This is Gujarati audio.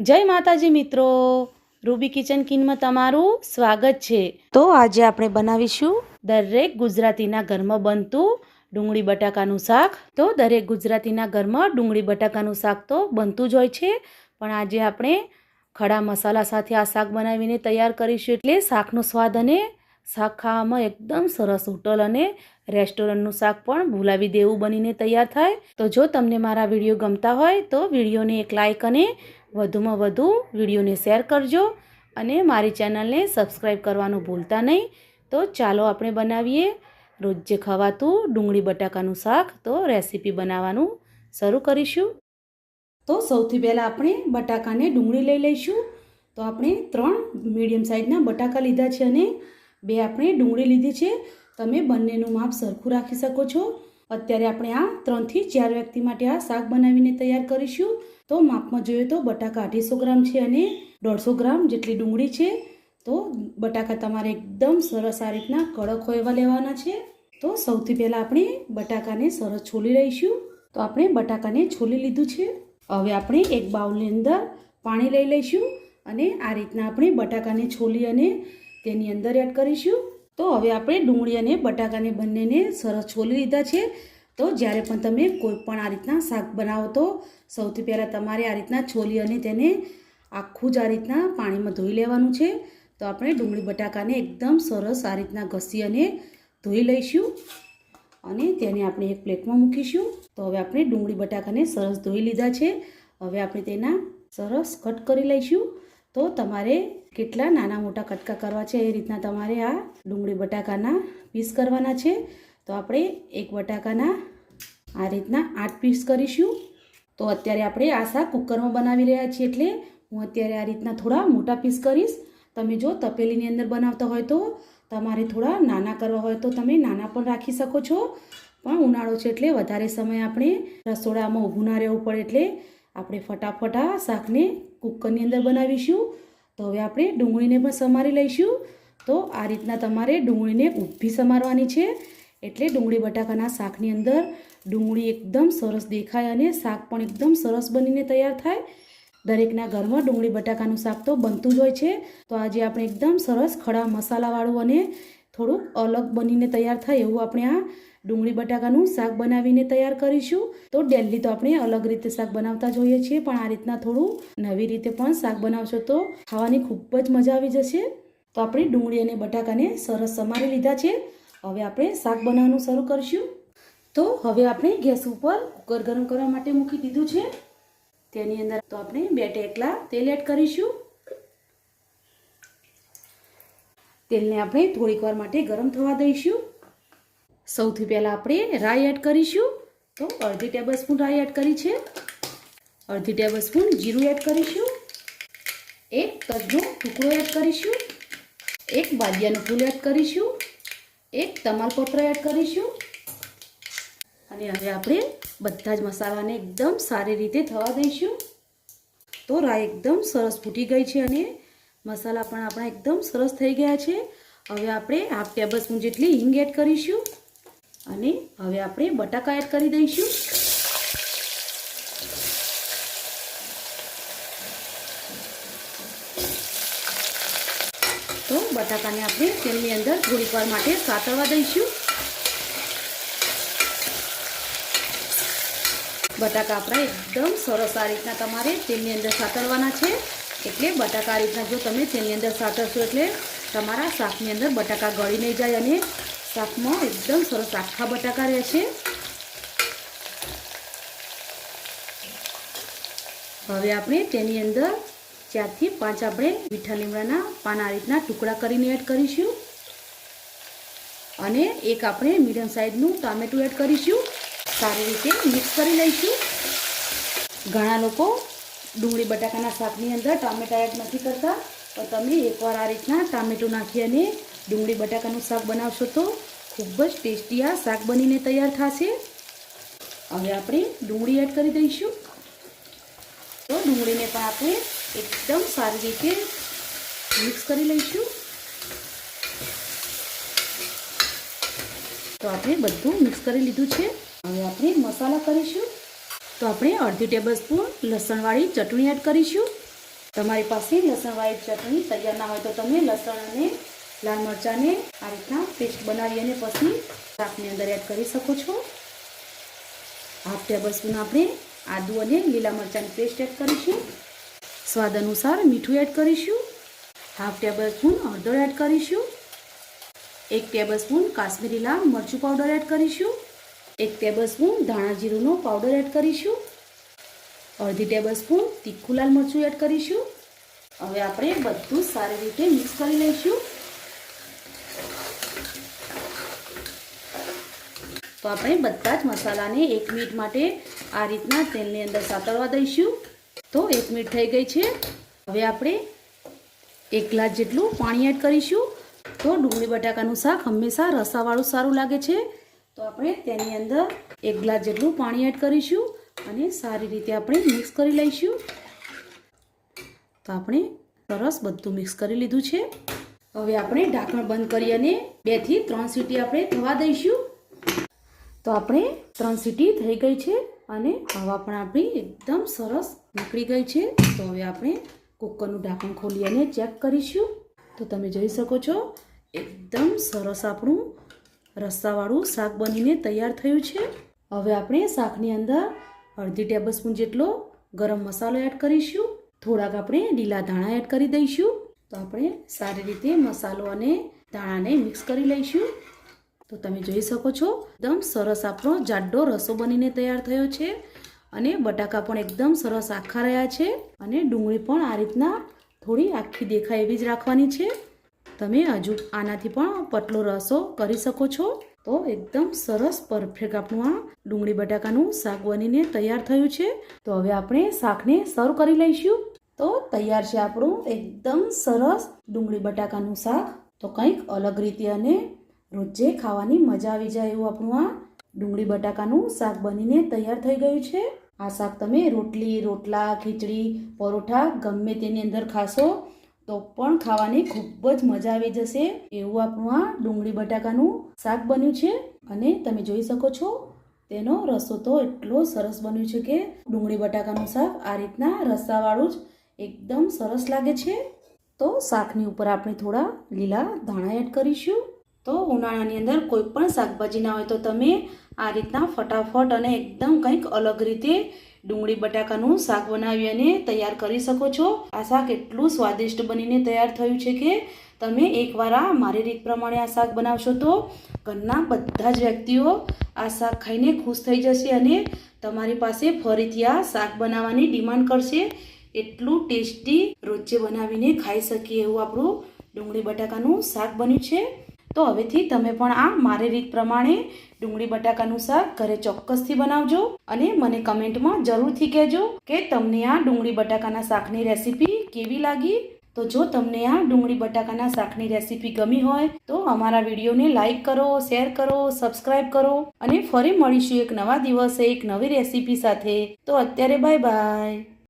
જય માતાજી મિત્રો. રૂબી કિચન કિનમાં તમારું સ્વાગત છે. તો આજે આપણે બનાવીશું દરેક ગુજરાતીના ઘરમાં બનતું ડુંગળી બટાકાનું શાક. તો દરેક ગુજરાતીના ઘરમાં ડુંગળી બટાકાનું શાક તો બનતું જ હોય છે. પણ આજે આપણે ખડા મસાલા સાથે આ શાક બનાવીને તૈયાર કરીશું. એટલે શાકનો સ્વાદ અને શાક ખાવામાં એકદમ સરસ, હોટલ અને રેસ્ટોરન્ટનું શાક પણ ભૂલાવી દેવું બનીને તૈયાર થાય. તો જો તમને મારા વીડિયો ગમતા હોય તો વિડીયોને એક લાઇક અને વધુમાં વધુ વિડીયોને શેર કરજો અને મારી ચેનલને સબસ્ક્રાઈબ કરવાનું ભૂલતા નહીં. તો ચાલો આપણે બનાવીએ રોજે ખવાતું ડુંગળી બટાકાનું શાક. તો રેસીપી બનાવવાનું શરૂ કરીશું. તો સૌથી પહેલાં આપણે બટાકાને ડુંગળી લઈ લઈશું. તો આપણે ત્રણ મીડિયમ સાઇઝના બટાકા લીધા છે અને બે આપણે ડુંગળી લીધી છે. તમે બંનેનું માપ સરખું રાખી શકો છો. અત્યારે આપણે આ ત્રણથી ચાર વ્યક્તિ માટે આ શાક બનાવીને તૈયાર કરીશું. તો માપમાં જોઈએ તો બટાકા અઢીસો ગ્રામ છે અને દોઢસો ગ્રામ જેટલી ડુંગળી છે. તો બટાકા તમારે એકદમ સરસ આ રીતના કડક હોય એવા લેવાના છે. તો સૌથી પહેલાં આપણે બટાકાને સરસ છોલી લઈશું. તો આપણે બટાકાને છોલી લીધું છે. હવે આપણે એક બાઉલની અંદર પાણી લઈ લઈશું અને આ રીતના આપણે બટાકાને છોલી અને તેની અંદર એડ કરીશું. તો હવે આપણે ડુંગળી અને બટાકાને બંનેને સરસ છોલી લીધા છે. તો જ્યારે પણ તમે કોઈ પણ આ રીતના શાક બનાવો તો સૌથી પહેલાં તમારે આ રીતના છોલી અને તેને આખું જ આ રીતના પાણીમાં ધોઈ લેવાનું છે. તો આપણે ડુંગળી બટાકાને એકદમ સરસ આ રીતના ઘસી અને ધોઈ લઈશું અને તેને આપણે એક પ્લેટમાં મૂકીશું. તો હવે આપણે ડુંગળી બટાકાને સરસ ધોઈ લીધા છે. હવે આપણે તેના સરસ કટ કરી લઈશું. તો તમારે કેટલા નાના મોટા કટકા કરવા છે એ રીતના તમારે આ ડુંગળી બટાકાના પીસ કરવાના છે. તો આપણે એક બટાકાના આ રીતના આઠ પીસ કરીશું. તો અત્યારે આપણે આ શાક કુકરમાં બનાવી રહ્યા છીએ એટલે હું અત્યારે આ રીતના થોડા મોટા પીસ કરીશ. તમે જો તપેલીની અંદર બનાવતા હોય તો તમારે થોડા નાના કરવા હોય તો તમે નાના પણ રાખી શકો છો. પણ ઉનાળો છે એટલે વધારે સમય આપણે રસોડામાં ઊભું ના રહેવું પડે એટલે આપણે ફટાફટ આ શાકને કુકરની અંદર બનાવીશું. તો હવે આપણે ડુંગળીને પણ સમારી લઈશું. તો આ રીતના તમારે ડુંગળીને ઊભી સમારવાની છે. એટલે ડુંગળી બટાકાના શાકની અંદર ડુંગળી એકદમ સરસ દેખાય અને શાક પણ એકદમ સરસ બનીને તૈયાર થાય. દરેકના ઘરમાં ડુંગળી બટાકાનું શાક તો બનતું જ હોય છે. તો આજે આપણે એકદમ સરસ ખડા મસાલાવાળું અને થોડુંક અલગ બનીને તૈયાર થાય એવું આપણે આ ડુંગળી બટાકાનું શાક બનાવીને તૈયાર કરીશું. તો ડેલી તો આપણે અલગ રીતે શાક બનાવતા જોઈએ છીએ, પણ આ રીતના થોડું નવી રીતે પણ શાક બનાવશો તો ખાવાની ખૂબ જ મજા આવી જશે. તો આપણે ડુંગળી અને બટાકાને સરસ સમારી લીધા છે. હવે આપણે શાક બનાવવાનું શરૂ કરીશું. તો હવે આપણે ગેસ ઉપર કુકર ગરમ કરવા માટે મૂકી દીધું છે. તેની અંદર તો આપણે બે ટેકલા તેલ એડ કરીશું. તેલને આપણે થોડીક વાર માટે ગરમ થવા દઈશું. સૌથી પહેલાં આપણે રાઈ એડ કરીશું. તો અડધી ટેબલ સ્પૂન રાઈ એડ કરી છે. અડધી ટેબલ સ્પૂન જીરું એડ કરીશું. એક તજનો ટુકડો એડ કરીશું. એક બાદિયાનું ફૂલ એડ કરીશું. એક તમાલપત્ર એડ કરીશું. અને હવે આપણે બધા જ મસાલાને એકદમ સારી રીતે થવા દઈશું. તો રાઈ એકદમ સરસ ફૂટી ગઈ છે અને મસાલા પણ આપણા એકદમ સરસ થઈ ગયા છે. હવે આપણે હાફ ટેબલ સ્પૂન જેટલી હિંગ એડ કરીશું અને હવે આપણે બટાકા એડ કરી દઈશું. તો બટાકાને આપણે તેલની અંદર થોડીક વાર માટે સાતળવા દઈશું. બટાકા આપણા એકદમ સરસ આ રીતના તમારે તેલની અંદર સાતળવાના છે. એટલે બટાકા આ રીતના જો તમે તેની અંદર સાતરશો એટલે તમારા શાકની અંદર બટાકા ગળી નહીં જાય અને શાકમાં એકદમ સરસ આખા બટાકા રહેશે હવે આપણે તેની અંદર ચારથી પાંચ આપણે મીઠા લીમડાના પાન આ રીતના ટુકડા કરીને એડ કરીશું. અને એક આપણે મીડિયમ સાઇઝનું ટામેટું એડ કરીશું. સારી રીતે મિક્સ કરી લઈશું. ઘણા લોકો ડુંગળી બટાકાના શાકની અંદર ટામેટા એડ નથી કરતા. તો તમે એકવાર આ રીતના ટામેટું નાખી અને ડુંગળી બટાકાનું શાક બનાવશો તો ખૂબ જ ટેસ્ટી આ શાક બનીને તૈયાર થશે. હવે આપણે ડુંગળી એડ કરી દઈશું. તો ડુંગળીને પણ આપણે એકદમ સારી રીતે મિક્સ કરી લઈશું. તો આપણે બધું મિક્સ કરી લીધું છે. હવે આપણે મસાલા કરીશું. તો આપણે અડધી ટેબલ સ્પૂન લસણવાળી ચટણી એડ કરીશું. તમારી પાસે લસણવાળી ચટણી તૈયાર ના હોય તો તમે લસણ અને લાલ મરચાંને આ રીતના પેસ્ટ બનાવી અને પછી શાકની અંદર એડ કરી શકો છો. હાફ ટેબલ સ્પૂન આપણે આદુ અને લીલા મરચાંની પેસ્ટ એડ કરીશું. સ્વાદ અનુસાર મીઠું એડ કરીશું. હાફ ટેબલ સ્પૂન હળદર એડ કરીશું. એક ટેબલ સ્પૂન કાશ્મીરી લાલ મરચું પાવડર એડ કરીશું. એક ટેબલ સ્પૂન ધાણા જીરુંનો પાવડર એડ કરીશું. અડધી ટેબલ સ્પૂન તીખું લાલ મરચું એડ કરીશું. હવે આપણે બધું સારી રીતે મિક્સ કરી લઈશું. તો આપણે બધા જ મસાલાને એક મિનિટ માટે આ રીતના તેલની અંદર સાતળવા દઈશું. તો એક મિનિટ થઈ ગઈ છે. હવે આપણે એક ગ્લાસ જેટલું પાણી એડ કરીશું. તો ડુંગળી બટાકાનું શાક હંમેશા રસાવાળું સારું લાગે છે. તો આપણે તેની અંદર એક ગ્લાસ જેટલું પાણી એડ કરીશું અને સારી રીતે આપણે મિક્સ કરી લઈશું. તો આપણે સરસ બધું મિક્સ કરી લીધું છે. હવે આપણે ઢાંકણ બંધ કરી અને બેથી ત્રણ સીટી આપણે થવા દઈશું. તો આપણે ત્રણ સીટી થઈ ગઈ છે અને હવા પણ આપણી એકદમ સરસ નીકળી ગઈ છે. તો હવે આપણે કુકરનું ઢાંકણ ખોલી અને ચેક કરીશું. તો તમે જોઈ શકો છો, એકદમ સરસ આપણું રસ્સાવાળું શાક બનીને તૈયાર થયું છે. હવે આપણે શાકની અંદર અડધી ટેબલ જેટલો ગરમ મસાલો એડ કરીશું. થોડાક આપણે લીલા ધાણા એડ કરી દઈશું. તો આપણે સારી રીતે મસાલો અને ધાણાને મિક્સ કરી લઈશું. તો તમે જોઈ શકો છો, એકદમ સરસ આપણો જાડો રસો બનીને તૈયાર થયો છે અને બટાકા પણ એકદમ સરસ આખા રહ્યા છે અને ડુંગળી પણ આ રીતના થોડી આખી દેખાય એવી જ રાખવાની છે. તમે હજુ આનાથી પણ પતલો રસો કરી શકો છો. તો એકદમ સરસ પરફેક્ટ આપણું આ ડુંગળી બટાકાનું શાક બનીને તૈયાર થયું છે. તો હવે આપણે શાકને સર્વ કરી લઈશું. તો તૈયાર છે આપણું એકદમ સરસ ડુંગળી બટાકાનું શાક. તો કંઈક અલગ રીતે અને રોજે ખાવાની મજા આવી જાય એવું આપણું આ ડુંગળી બટાકાનું શાક બનીને તૈયાર થઈ ગયું છે. આ શાક તમે રોટલી, રોટલા, ખીચડી, પરોઠા ગમે તેની અંદર ખાશો. તો પણ ખાવાની ખૂબ જ મજા આવી જશે. એવું આપણું આ ડુંગળી બટાકાનું શાક બન્યું છે અને તમે જોઈ શકો છો, તેનો રસો તો એટલો સરસ બન્યું છે કે ડુંગળી બટાકાનું શાક આ રીતના રસાવાળું જ એકદમ સરસ લાગે છે. તો શાકની ઉપર આપણે થોડા લીલા ધાણા એડ કરીશું. તો ઉનાળાની અંદર કોઈ પણ શાકભાજી ના હોય તો તમે આ રીતના ફટાફટ અને એકદમ કંઈક અલગ રીતે ડુંગળી બટાકાનું શાક બનાવી અને તૈયાર કરી શકો છો. આ શાક એટલું સ્વાદિષ્ટ બનીને તૈયાર થયું છે કે તમે એકવાર આ મારી રીત પ્રમાણે આ શાક બનાવશો તો ઘરના બધા જ વ્યક્તિઓ આ શાક ખાઈને ખુશ થઈ જશે અને તમારી પાસે ફરીથી આ શાક બનાવવાની ડિમાન્ડ કરશે. એટલું ટેસ્ટી રોજે બનાવીને ખાઈ શકીએ એવું આપણું ડુંગળી બટાકાનું શાક બન્યું છે. તો હવેથી તમે પણ આ મારી રીત પ્રમાણે ડુંગળી બટાકાનું શાક ઘરે ચોક્કસથી બનાવજો અને મને કમેન્ટમાં જરૂરથી કહેજો કે તમને આ ડુંગળી બટાકાના શાકની રેસીપી કેવી લાગી? તો જો તમને આ ડુંગળી બટાકાના શાકની રેસીપી ગમી હોય, તો અમારા વિડીયોને લાઇક કરો, શેર કરો, સબસ્ક્રાઇબ કરો અને ફરી મળીશું એક નવા દિવસે એક નવી રેસીપી સાથે. તો અત્યારે બાય બાય.